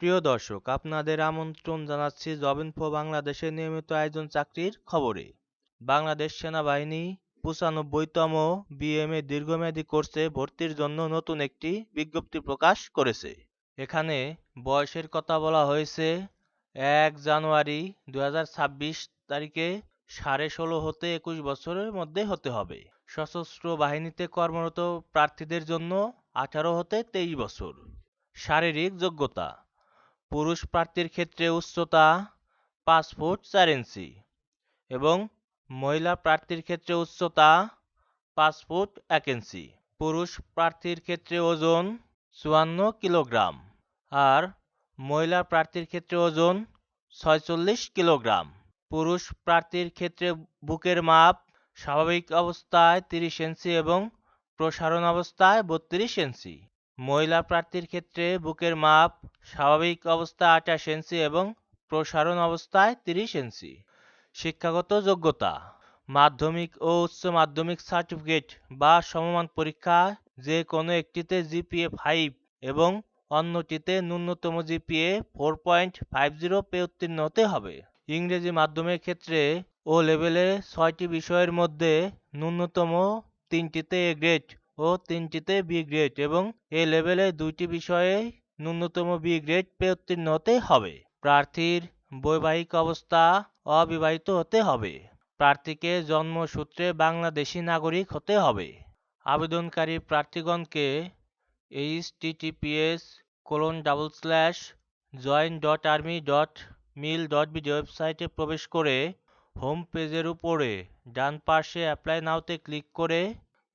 প্রিয় দর্শক, আপনাদের আমন্ত্রণ জানাচ্ছি জব ইনফো বাংলাদেশের নিয়মিত আয়োজন চাকরির খবরে। বাংলাদেশ সেনাবাহিনী পঁচানব্বইতম বিএমএ দীর্ঘমেয়াদী কোর্সে ভর্তির জন্য নতুন একটি বিজ্ঞপ্তি প্রকাশ করেছে। এখানে বয়সের কথা বলা হয়েছে, এক জানুয়ারি দু হাজার ছাব্বিশ তারিখে সাড়ে ষোলো হতে একুশ বছরের মধ্যে হতে হবে। সশস্ত্র বাহিনীতে কর্মরত প্রার্থীদের জন্য আঠারো হতে তেইশ বছর। শারীরিক যোগ্যতা পুরুষ প্রার্থীর ক্ষেত্রে উচ্চতা পাঁচ ফুট চার ইঞ্চি এবং মহিলা প্রার্থীর ক্ষেত্রে উচ্চতা পাঁচ ফুট এক ইঞ্চি। পুরুষ প্রার্থীর ক্ষেত্রে ওজন চুয়ান্ন কিলোগ্রাম আর মহিলা প্রার্থীর ক্ষেত্রে ওজন ছয়চল্লিশ কিলোগ্রাম। পুরুষ প্রার্থীর ক্ষেত্রে বুকের মাপ স্বাভাবিক অবস্থায় তিরিশ ইঞ্চি এবং প্রসারণ অবস্থায় বত্রিশ ইঞ্চি। মহিলা প্রার্থীর ক্ষেত্রে বুকের মাপ স্বাভাবিক অবস্থায় আঠাশ ইঞ্চি এবং প্রসারণ অবস্থায় তিরিশ ইঞ্চি শিক্ষাগত যোগ্যতা, মাধ্যমিক ও উচ্চ মাধ্যমিক সার্টিফিকেট বা সমমান পরীক্ষা যে কোনো একটিতে জিপিএ ফাইভ এবং অন্যটিতে ন্যূনতম GPA four point five zero পেয়ে উত্তীর্ণ হতে হবে। ইংরেজি মাধ্যমের ক্ষেত্রে ও লেভেলে ছয়টি বিষয়ের মধ্যে ন্যূনতম তিনটিতে এ গ্রেড ও তিনটিতে বি গ্রেড এবং এ লেভেলে দুইটি বিষয়ে ন্যূনতম বি গ্রেড পেয়ে উত্তীর্ণ হতে হবে। প্রার্থীর বৈবাহিক অবস্থা অবিবাহিত হতে হবে। প্রার্থীকে জন্মসূত্রে বাংলাদেশি নাগরিক হতে হবে। আবেদনকারী প্রার্থীগণকে https colon double slash join dot army dot mil dot BD ওয়েবসাইটে প্রবেশ করে হোম পেজের উপরে ডান পাশে অ্যাপ্লাই নাওতে ক্লিক করে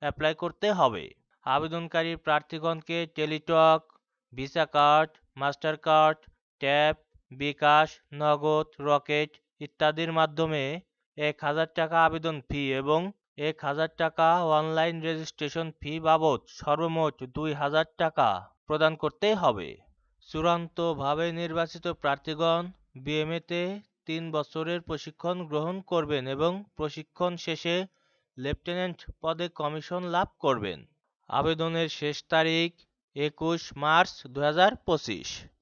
অ্যাপ্লাই করতে হবে। আবেদনকারী প্রার্থীগণকে Teletalk Visa card, Master card, Tap, bKash, Nagad, Rocket ইত্যাদির মাধ্যমে এক হাজার টাকা আবেদন ফি এবং এক হাজার টাকা অনলাইন রেজিস্ট্রেশন ফি বাবদ সর্বমোট দুই হাজার টাকা প্রদান করতে হবে। চূড়ান্তভাবে নির্বাচিত প্রার্থীগণ বিএমএতে তিন বছরের প্রশিক্ষণ গ্রহণ করবেন এবং প্রশিক্ষণ শেষে লেফটেন্যান্ট পদে কমিশন লাভ করবেন। আবেদনের শেষ তারিখ একুশ মার্চ দু